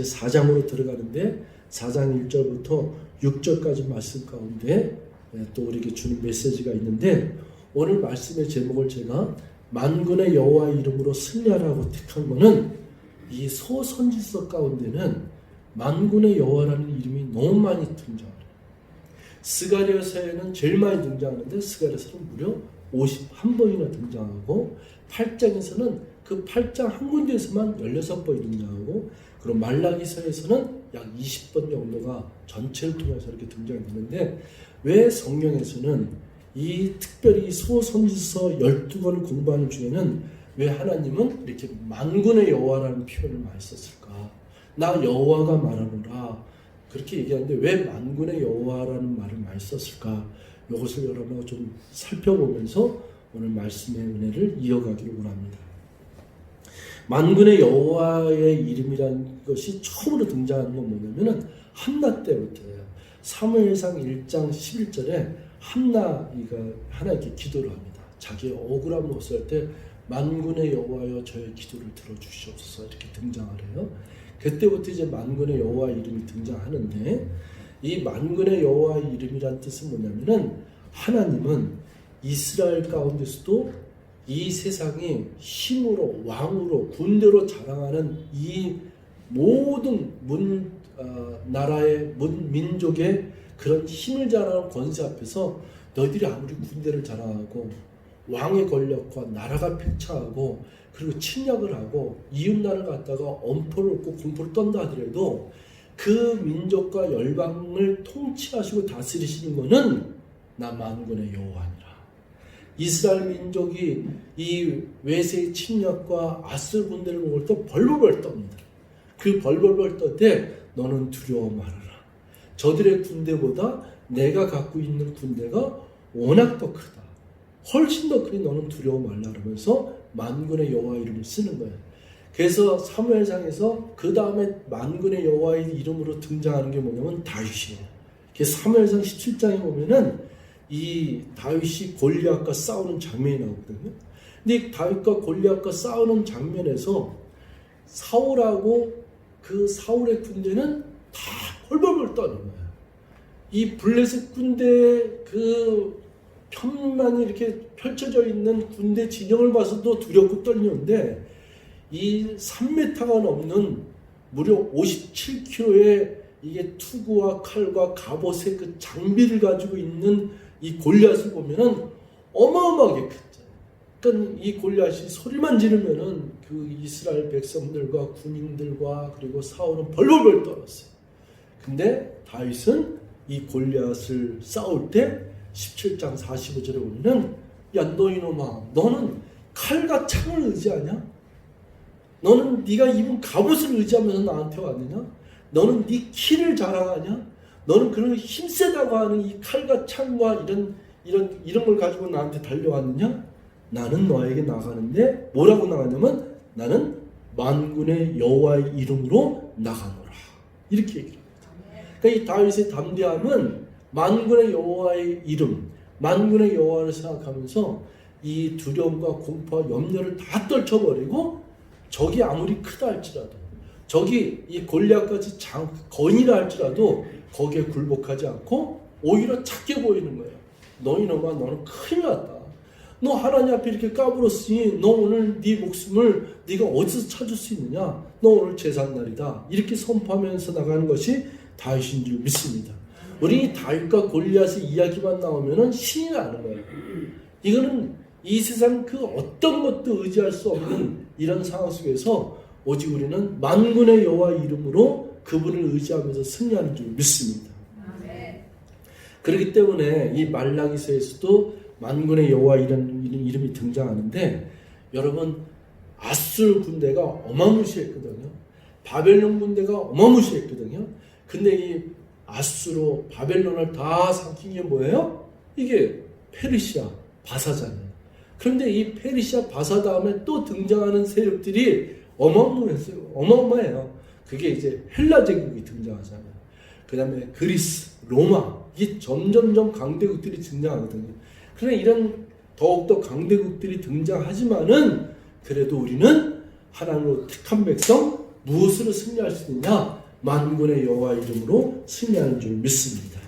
이제 4장으로 들어가는데 4장 1절부터 6절까지 말씀 가운데 예, 또 우리에게 주는 메시지가 있는데 오늘 말씀의 제목을 제가 만군의 여호와 이름으로 승리하라고 택한 거는 이 소선지서 가운데는 만군의 여호와라는 이름이 너무 많이 등장해요. 스가리아서에는 제일 많이 등장하는데 스가리아서는 무려 51번이나 등장하고 8장에서는 그 8장 한 군데에서만 16번이 등장하고 그리고 말라기서에서는 약 20번 정도가 전체를 통해서 이렇게 등장이 되는데 왜 성경에서는 이 특별히 소선지서 12권을 공부하는 중에는 왜 하나님은 이렇게 만군의 여호와라는 표현을 많이 썼을까? 나 여호와가 말하노라 그렇게 얘기하는데 왜 만군의 여호와라는 말을 많이 썼을까? 이것을 여러분과 좀 살펴보면서 오늘 말씀의 은혜를 이어가기를 원합니다. 만군의 여호와의 이름이라는 것이 처음으로 등장하는 건 뭐냐면은 한나 때부터예요. 사무엘상 1장 11절에 한나이가 하나님께 기도를 합니다. 자기의 것을 할때 만군의 여호와여 저의 기도를 들어주시옵소서 이렇게 등장을 해요. 그때부터 이제 만군의 여호와 이름이 등장하는데 이 만군의 여호와 이름이란 뜻은 뭐냐면은 하나님은 이스라엘 가운데서도 이 세상이 힘으로 왕으로 군대로 자랑하는 이 모든 문 어, 나라의 문 민족의 그런 힘을 자랑하는 권세 앞에서 너희들이 아무리 군대를 자랑하고 왕의 권력과 나라가 팽창하고 그리고 침략을 하고 이웃나라를 갖다가 엄포를 얻고 공포를 떤다 하더라도 그 민족과 열방을 통치하시고 다스리시는 것은 나 만군의 여호와니라. 이스라엘 민족이 이 외세의 침략과 아스르 군대를 먹을 때 벌벌벌 떱니다. 그 벌벌벌 떨때 너는 두려워 말아라. 저들의 군대보다 내가 갖고 있는 군대가 워낙 더 크다. 훨씬 더 크니 너는 두려워 말라 그러면서 만군의 여호와 이름을 쓰는 거예요. 그래서 사무엘상에서 그 다음에 만군의 여호와의 이름으로 등장하는 게 뭐냐면 다윗이에요. 사무엘상 17장에 보면은 이 다윗이 골리앗과 싸우는 장면이 나오거든요. 근데 이 다윗과 골리앗과 싸우는 장면에서 사울하고 그 사울의 군대는 다 헐벌벌 떠는 거예요. 이 블레셋 군대 그 편만이 이렇게 펼쳐져 있는 군대 진영을 봐서도 두렵고 떨리는데 이 3m가 넘는 무려 57kg의 이게 투구와 칼과 갑옷의 그 장비를 가지고 있는 이 골리앗을 보면은 어마어마하게 크죠. 그러니까 이 골리앗이 소리만 지르면은 그 이스라엘 백성들과 군인들과 그리고 사울은 벌벌벌 떨었어요. 근데 다윗은 이 골리앗을 싸울 때 17장 45절에 보면은 야너 이놈아 너는 칼과 창을 의지하냐? 너는 네가 입은 갑옷을 의지하면서 나한테 왔느냐? 너는 네 키를 자랑하냐? 너는 그런 힘세다고 하는 이 칼과 창과 이런 이런 이런 걸 가지고 나한테 달려왔느냐? 나는 너에게 나가는데 뭐라고 나가냐면 나는 만군의 여호와의 이름으로 나가노라 이렇게 얘기를 합니다. 그러니까 이 다윗의 담대함은 만군의 여호와의 이름, 만군의 여호와를 생각하면서 이 두려움과 공포와 염려를 다 떨쳐버리고 적이 아무리 크다 할지라도 적이 이 골리앗까지 장 거인이라 할지라도 거기에 굴복하지 않고 오히려 작게 보이는 거예요. 너희놈아 너는 큰일 났다. 너 하나님 앞에 이렇게 까불었으니 너 오늘 네 목숨을 네가 어디서 찾을 수 있느냐? 너 오늘 제삿날이다. 이렇게 선포하면서 나가는 것이 다윗인 줄 믿습니다. 우리 다윗과 골리앗의 이야기만 나오면은 신이 나는 거예요. 이거는 이 세상 그 어떤 것도 의지할 수 없는 이런 상황 속에서 오직 우리는 만군의 여호와 이름으로 그분을 의지하면서 승리하는 줄 믿습니다. 그렇기 때문에 이 말라기서에서도 만군의 여호와 이라는 이름이 등장하는데 여러분 아술 군대가 어마무시했거든요. 바벨론 군대가 어마무시했거든요. 근데 이 아수로 바벨론을 다 삼킨 게 뭐예요? 이게 페르시아 바사잖아요. 그런데 이 페르시아 바사 다음에 또 등장하는 세력들이 어마어마했어요. 어마어마해요. 그게 이제 헬라 제국이 등장하잖아요. 그 다음에 그리스, 로마 이게 점점점 강대국들이 등장하거든요. 그러나 이런 더욱더 강대국들이 등장하지만은 그래도 우리는 하나님으로 택한 백성 무엇으로 승리할 수 있느냐? 만군의 여호와 이름으로 승리하는 줄 믿습니다.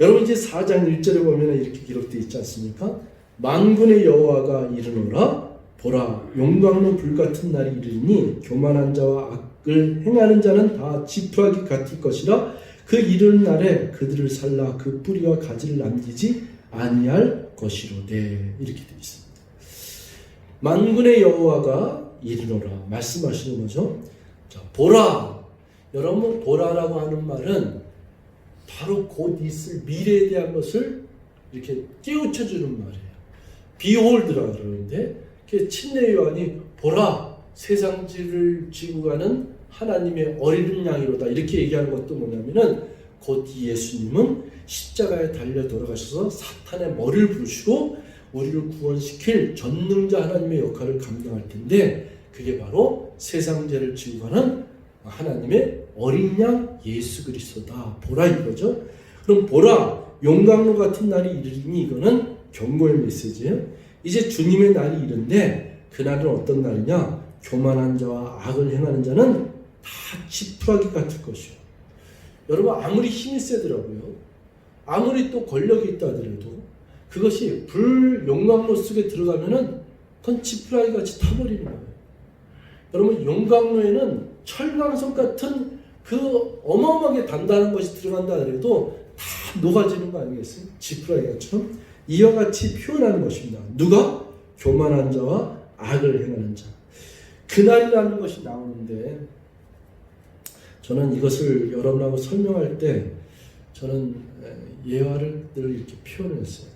여러분 이제 4장 1절에 보면 이렇게 기록되어 있지 않습니까? 만군의 여호와가 이르노라 보라 용광로 불같은 날이 이르니 교만한 자와 악을 행하는 자는 다 지푸라기 같을 것이라 그 이르는 날에 그들을 살라 그 뿌리와 가지를 남기지 아니할 것이로되 이렇게 되어 있습니다. 만군의 여호와가 이르노라 말씀하시는 거죠. 자, 보라 여러분 보라라고 하는 말은 바로 곧 있을 미래에 대한 것을 이렇게 깨우쳐 주는 말이에요. 비홀드라 그러는데 그 침례 요한이 보라 세상지를 지고 가는 하나님의 어린 양이로다 이렇게 얘기하는 것도 뭐냐면은 곧 예수님은 십자가에 달려 돌아가셔서 사탄의 머리를 부르시고 우리를 구원시킬 전능자 하나님의 역할을 감당할 텐데 그게 바로 세상 죄를 지고 가는 하나님의 어린 양 예수 그리스도다. 보라 이거죠. 그럼 보라 용광로 같은 날이 이르니 이거는 경고의 메시지예요. 이제 주님의 날이 이른데 그날은 어떤 날이냐? 교만한 자와 악을 행하는 자는 다 지푸라기 같을 것이요. 여러분 아무리 힘이 세더라고요. 아무리 또 권력이 있다 하더라도 그것이 불 용광로 속에 들어가면은 그건 지푸라기 같이 타버리는 거예요. 여러분 용광로에는 철광석 같은 그 어마어마하게 단단한 것이 들어간다 하더라도 다 녹아지는 거 아니겠어요? 지푸라기처럼 이와 같이 표현하는 것입니다. 누가 교만한 자와 악을 행하는 자. 그날이라는 것이 나오는데 저는 이것을 여러분하고 설명할 때 저는 예화를 늘 이렇게 표현했어요.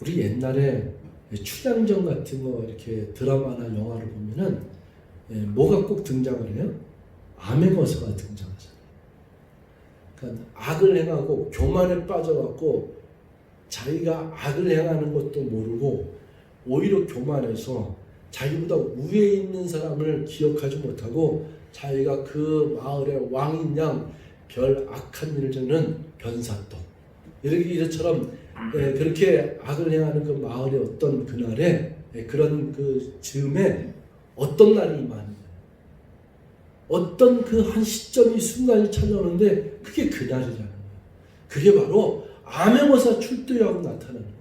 우리 옛날에 춘향전 같은 거 이렇게 드라마나 영화를 보면은 뭐가 꼭 등장을 해요? 암행어사가 등장하잖아요. 그러니까 악을 행하고 교만에 빠져갖고 자기가 악을 행하는 것도 모르고 오히려 교만해서 자기보다 위에 있는 사람을 기억하지 못하고 자기가 그 마을의 왕인 양별 악한 일을 저는 변사또 이렇게 이처럼 예, 그렇게 악을 행하는 그 마을의 어떤 그날에 예, 그런 그 즈음에 어떤 날이 임하는 어떤 그 한 시점이 순간이 찾아오는데 그게 그날이라는 거예요. 그게 바로 암행어사 출두라고 나타나는 거예요.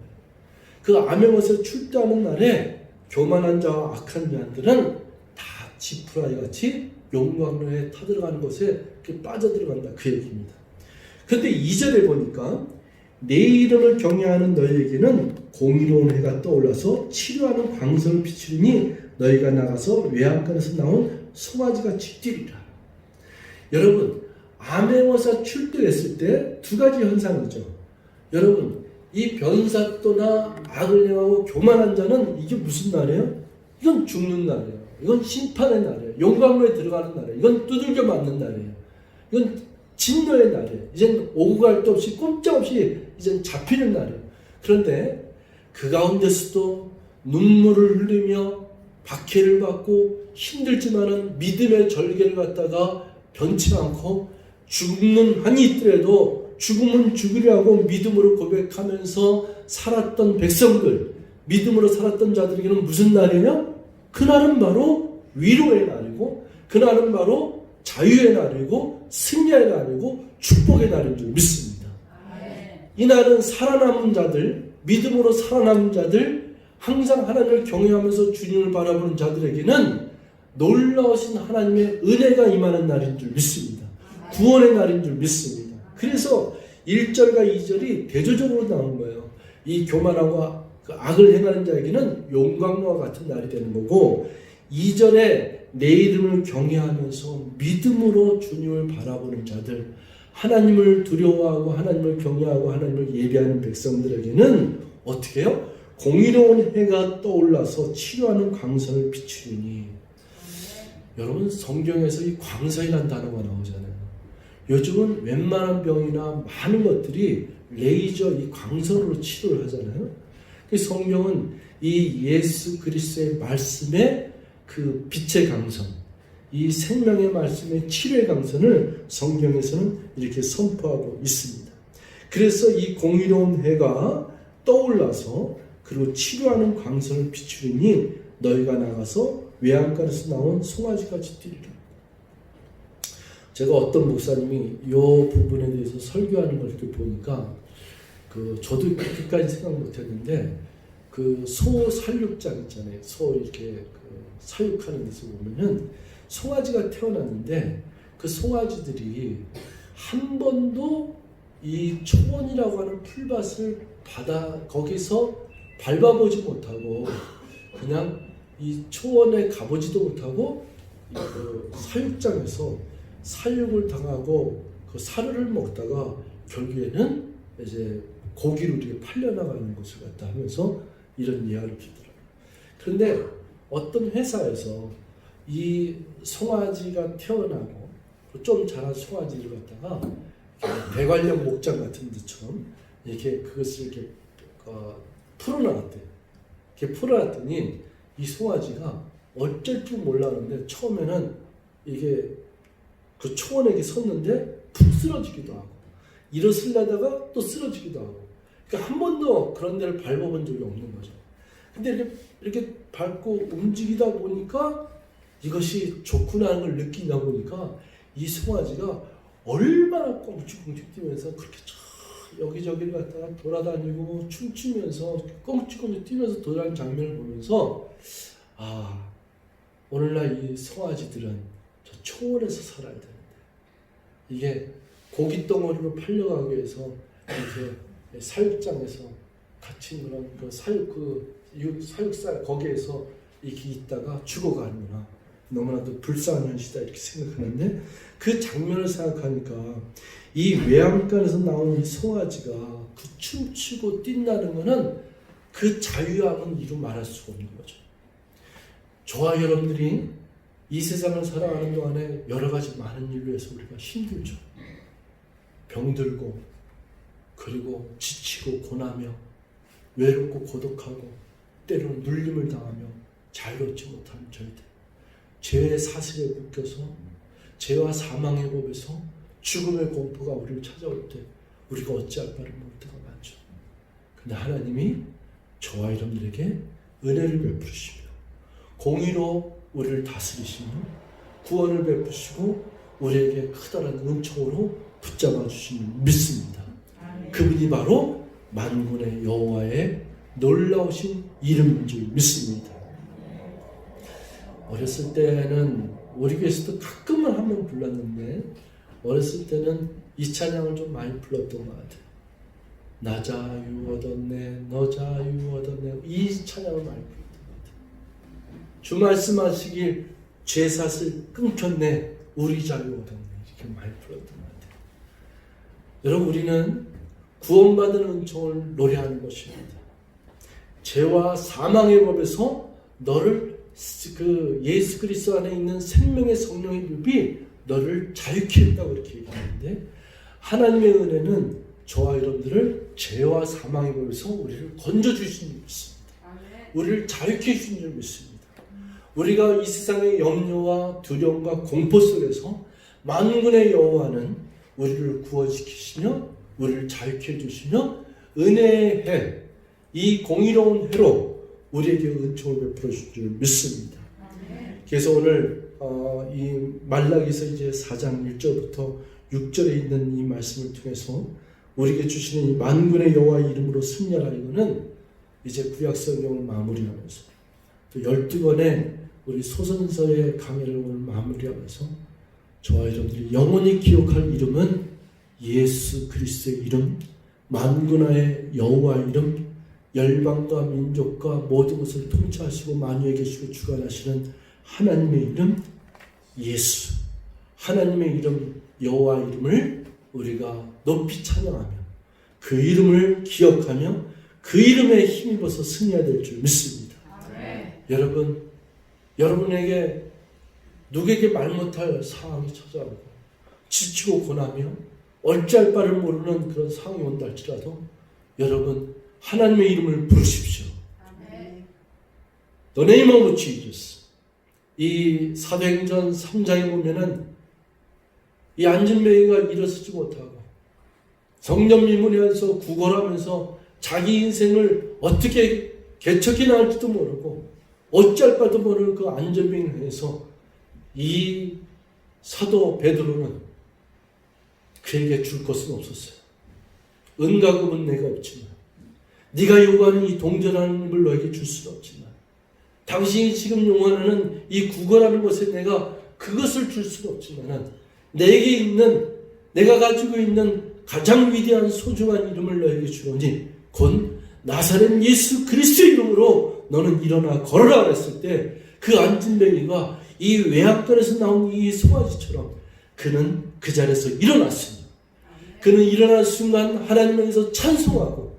그 암행어사 출두하는 날에 교만한 자와 악한 자들은 다 지푸라기 같이 용광로에 타들어가는 곳에 빠져들어간다 그 얘기입니다. 그런데 2절에 보니까 내 이름을 경외하는 너희에게는 공의로운 해가 떠올라서 치료하는 광선을 비추니 너희가 나가서 외양간에서 나온 송아지같이 뛰리라. 여러분 암행어사 출두했을 때 두 가지 현상이죠. 여러분 이 변사또나 악을 행하고 교만한 자는 이게 무슨 날이에요? 이건 죽는 날이에요. 이건 심판의 날이에요. 용광로에 들어가는 날이에요. 이건 두들겨 맞는 날이에요. 이건 진노의 날이에요. 이젠 오고 갈 데 없이 꼼짝없이 이젠 잡히는 날이에요. 그런데 그 가운데서도 눈물을 흘리며 박해를 받고 힘들지만은 믿음의 절개를 갖다가 변치 않고 죽는 한이 있더라도 죽음은 죽으려고 믿음으로 고백하면서 살았던 백성들, 믿음으로 살았던 자들에게는 무슨 날이냐? 그날은 바로 위로의 날이고, 그날은 바로 자유의 날이고, 승리의 날이고, 축복의 날인 줄 믿습니다. 이 날은 살아남은 자들, 믿음으로 살아남은 자들, 항상 하나님을 경외하면서 주님을 바라보는 자들에게는 놀라우신 하나님의 은혜가 임하는 날인 줄 믿습니다. 구원의 날인 줄 믿습니다. 그래서 1절과 2절이 대조적으로 나온 거예요. 이 교만하고 그 악을 행하는 자에게는 용광로와 같은 날이 되는 거고 2절에 내 이름을 경외하면서 믿음으로 주님을 바라보는 자들 하나님을 두려워하고 하나님을 경외하고 하나님을 예배하는 백성들에게는 어떻게 해요? 공의로운 해가 떠올라서 치료하는 광선을 비추니 여러분 성경에서 이 광선이라는 단어가 나오잖아요. 요즘은 웬만한 병이나 많은 것들이 레이저 이 광선으로 치료를 하잖아요. 그 성경은 이 예수 그리스도의 말씀의 그 빛의 강선, 이 생명의 말씀의 치료의 강선을 성경에서는 이렇게 선포하고 있습니다. 그래서 이 공의로운 해가 떠올라서 그리고 치료하는 광선을 비추니 너희가 나가서 외양간에서 나온 송아지같이 뛰리라. 제가 어떤 목사님이 이 부분에 대해서 설교하는 걸 이렇게 보니까 그 저도 그렇게까지 생각 못했는데 그 소 살육장 있잖아요. 소 이렇게 그 사육하는 데서 보면은 송아지가 태어났는데 그 송아지들이 한 번도 이 초원이라고 하는 풀밭을 받아 거기서 밟아보지 못하고 그냥 이 초원에 가보지도 못하고 이그 사육장에서 사육을 당하고 그 사료를 먹다가 결국에는 이제 고기로 이렇게 팔려나가는 것을 갖다 하면서 이런 이야기를 주더라고요. 그런데 어떤 회사에서 이 송아지가 태어나고 좀 자란 송아지를 갖다가 대관령 목장 같은 데처럼 이렇게 그것을 이렇게 어, 풀어놨대요. 이렇게 풀어놨더니 이 송아지가 어쩔 줄 몰랐는데 처음에는 이게 그 초원에 섰는데 푹 쓰러지기도 하고 일어서려다가 또 쓰러지기도 하고 그러니까 한 번도 그런 데를 밟아본 적이 없는 거죠. 근데 이렇게, 이렇게 밟고 움직이다 보니까 이것이 좋구나 하는 걸 느끼다 보니까 이 송아지가 얼마나 꽁충꽁충 뛰면서 그렇게 저 여기저기를 갔다가 돌아다니고 춤추면서 꽁충꽁충 뛰면서 돌아가는 장면을 보면서 아 오늘날 이 송아지들은 저 초원에서 살아야 되는데. 이게 고기 덩어리로 팔려가기 위해서 이렇게 사육장에서 갇힌 그런 그 사육 그 육- 사육사 거기에서 이렇게 있다가 죽어가는구나 너무나도 불쌍한 현실이다 이렇게 생각하는데 그 장면을 생각하니까 이 외양간에서 나온 이 송아지가 그 춤추고 뛴다는 거는 그 자유함은 이루 말할 수가 없는 거죠. 저와 여러분들이 이 세상을 살아가는 동안에 여러 가지 많은 일로 해서 우리가 힘들죠. 병들고 그리고 지치고 고나며 외롭고 고독하고 때로는 눌림을 당하며 자유롭지 못하는 저희들 죄의 사슬에 묶여서 죄와 사망의 법에서 죽음의 공포가 우리를 찾아올 때 우리가 어찌할 바를 모를 때가 많죠. 근데 하나님이 저와 여러분들에게 은혜를 베푸시며 공의로 우리를 다스리시며 구원을 베푸시고 우리에게 크다란 은총으로 붙잡아 주시는 믿습니다. 그분이 바로 만군의 여호와의 놀라우신 이름인 줄 믿습니다. 어렸을 때는 우리 교회에서도 가끔은 한번 불렀는데 어렸을 때는 이 찬양을 좀 많이 불렀던 것 같아요. 나 자유 얻었네, 너 자유 얻었네 이 찬양을 많이 같아요. 주 말씀하시길 죄 사슬 끊겼네, 우리 자유 얻었네 이렇게 많이 불렀던 것 같아요. 여러분 우리는 구원받은 은총을 노래하는 것입니다. 죄와 사망의 법에서 너를 그 예수 그리스도 안에 있는 생명의 성령의 법이 너를 자유케 했다고 이렇게 얘기하는데 하나님의 은혜는 저와 여러분들을 죄와 사망의 법에서 우리를 건져 주신 줄 믿습니다. 우리를 자유케 해주신 줄 믿습니다. 우리가 이 세상의 염려와 두려움과 공포 속에서 만군의 여호와는 우리를 구원시키시며 우리를 자유케 해주시며 은혜의 해, 이 공의로운 해로 우리에게 은총을 베풀어 줄 믿습니다. 그래서 오늘 어, 이 말라기서 이제 4장 1절부터 6절에 있는 이 말씀을 통해서 우리에게 주시는 이 만군의 여호와 이름으로 승리하라 이거는 이제 구약 성경을 마무리하면서 또 12권의 우리 소선서의 강해를 오늘 마무리하면서 저와 여러분들이 영원히 기억할 이름은 예수 그리스도의 이름, 만군의 여호와 이름, 열방과 민족과 모든 것을 통치하시고 만유에 계시고 주관하시는 하나님의 이름 예수, 하나님의 이름 여호와 이름을 우리가 높이 찬양하며 그 이름을 기억하며 그 이름에 힘입어서 승리해야 될 줄 믿습니다. 여러분, 여러분에게 누구에게 말 못할 상황이 찾아오고 지치고 고나며 어찌할 바를 모르는 그런 상황이 온다 할지라도 여러분 하나님의 이름을 부르십시오. The name of Jesus. 이 사도행전 3장에 보면은 이 안진뱅이가 일어서지 못하고 성전 미문에서 구걸하면서 자기 인생을 어떻게 개척해 나갈지도 모르고 어찌할 바도 모르는 그 해서 이 사도 베드로는 그에게 줄 것은 없었어요. 은과 금은 내가 없지만 네가 요구하는 이 동전하는 힘을 너에게 줄 수는 없지만 당신이 지금 용하는 이 구걸하는 것에 내가 그것을 줄 수는 없지만 내게 있는 내가 가지고 있는 가장 위대한 소중한 이름을 너에게 주노니 곧 나사렛 예수 그리스도의 이름으로 너는 일어나 걸어라 그랬을 때그 안진뱅이가 이 외압간에서 나온 이 송아지처럼 그는 그 자리에서 일어났습니다. 그는 일어난 순간 하나님에서 찬송하고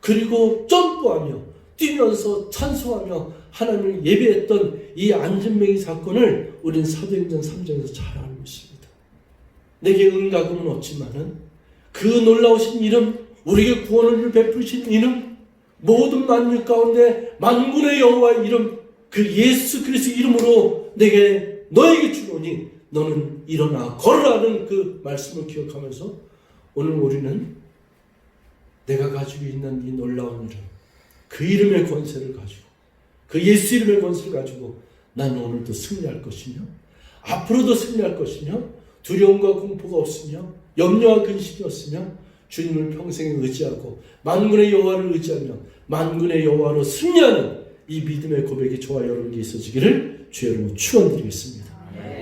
그리고 점프하며 뛰면서 찬송하며 하나님을 예배했던 이 안진뱅이 사건을 우리는 사도행전 3장에서 잘 알고 있습니다. 내게 은가금은 없지만은 그 놀라우신 이름 우리에게 구원을 베푸신 이름 모든 만유 가운데 만군의 여호와의 이름 그 예수 그리스도 이름으로 내게 너에게 주노니 너는 일어나 걸어라는 그 말씀을 기억하면서 오늘 우리는 내가 가지고 있는 이 놀라운 이름 그 이름의 권세를 가지고 그 예수 이름의 권세를 가지고 나는 오늘도 승리할 것이며 앞으로도 승리할 것이며 두려움과 공포가 없으며 염려와 근심이 없으며 주님을 평생 의지하고 만군의 여호와를 의지하며 만군의 여호와로 승리하는 이 믿음의 고백이 저와 여러분께 있어지기를 주의 이름으로 축원드리겠습니다.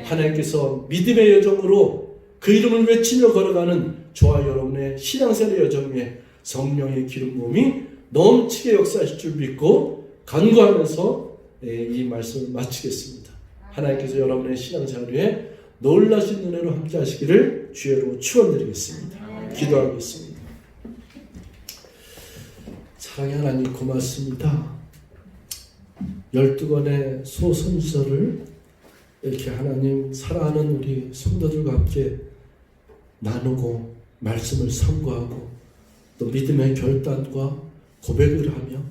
하나님께서 믿음의 여정으로 그 이름을 외치며 걸어가는 저와 여러분의 신앙생활의 여정 위에 성령의 기름 부음이 넘치게 역사하실 줄 믿고 간구하면서 예, 이 말씀을 마치겠습니다. 하나님께서 여러분의 신앙생활에 놀라신 은혜로 함께 하시기를 주의 이름으로 축원드리겠습니다. 기도하겠습니다. 사랑의 하나님 고맙습니다. 열두 권의 소선서를 이렇게 하나님 사랑하는 우리 성도들과 함께 나누고 말씀을 상고하고 또 믿음의 결단과 고백을 하며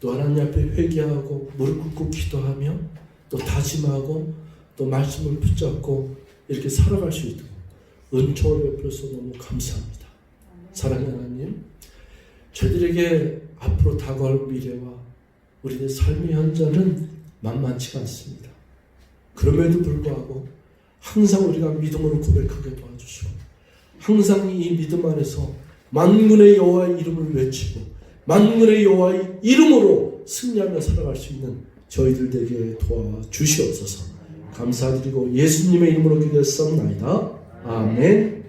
또 하나님 앞에 회개하고 무릎 꿇고 기도하며 또 다짐하고 또 말씀을 붙잡고 이렇게 살아갈 수 있도록 은총을 베풀어서 너무 감사합니다. 사랑하는 하나님, 저희들에게 앞으로 다가올 미래와 우리의 삶의 현장은 만만치가 않습니다. 그럼에도 불구하고 항상 우리가 믿음으로 고백하게 도와주시고 항상 이 믿음 안에서 만군의 여호와의 이름을 외치고 만군의 여호와의 이름으로 승리하며 살아갈 수 있는 저희들 되게 도와주시옵소서 감사드리고 예수님의 이름으로 기도했습니다. 아멘